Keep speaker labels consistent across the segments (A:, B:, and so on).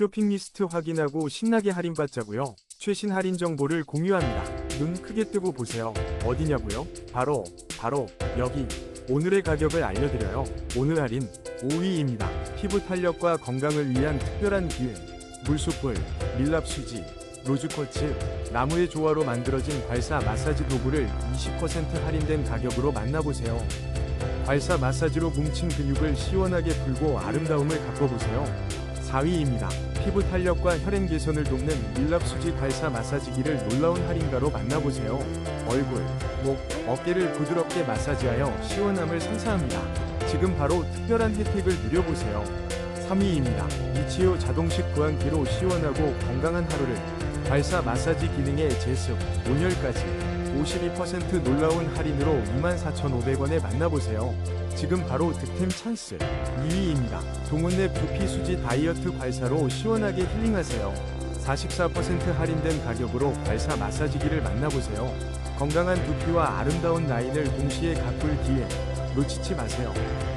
A: 쇼핑 리스트 확인하고 신나게 할인받자고요. 최신 할인 정보를 공유합니다. 눈 크게 뜨고 보세요. 어디냐고요? 바로 바로 여기. 오늘의 가격을 알려드려요. 오늘 할인 5위입니다. 피부 탄력과 건강을 위한 특별한 기회. 물소풀, 밀랍 수지, 로즈쿼츠, 나무의 조화로 만들어진 발사 마사지 도구를 20% 할인된 가격으로 만나보세요. 발사 마사지로 뭉친 근육을 시원하게 풀고 아름다움을 가꿔보세요. 4위입니다. 피부 탄력과 혈행 개선을 돕는 밀랍수지 발사 마사지기를 놀라운 할인가로 만나보세요. 얼굴, 목, 어깨를 부드럽게 마사지하여 시원함을 선사합니다. 지금 바로 특별한 혜택을 누려보세요. 3위입니다. 이치오 자동식 구안기로 시원하고 건강한 하루를 발사 마사지 기능의 제습, 온열까지 52% 놀라운 할인으로 24,500원에 만나보세요. 지금 바로 득템 찬스 2위입니다. 동원내 두피 수지 다이어트 발사로 시원하게 힐링하세요. 44% 할인된 가격으로 발사 마사지기를 만나보세요. 건강한 두피와 아름다운 라인을 동시에 가꿀 기회 놓치지 마세요.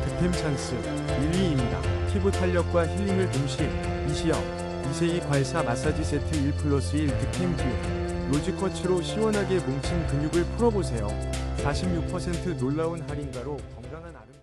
A: 득템 찬스 1위입니다. 피부 탄력과 힐링을 동시에 이시영 이세이 발사 마사지 세트 1 플러스 1 득템 기회 로지커츠로 시원하게 뭉친 근육을 풀어보세요. 46% 놀라운 할인가로 건강한 아름